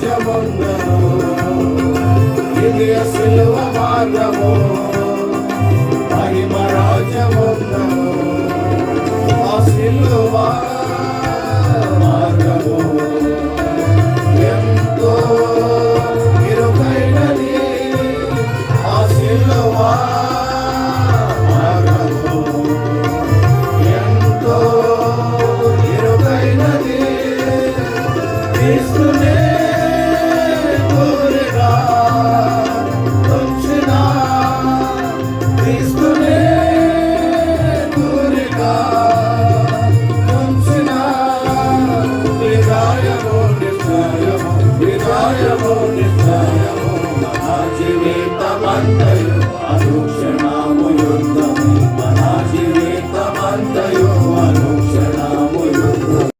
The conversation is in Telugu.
రాజ్యముందును ఇది సిలువ మార్గము మహిమ రాజ్యముందును ఆ సిలువ మార్గము ఎంతో ఇరుకైనది ఆ సిలువ Cristo nele. 三带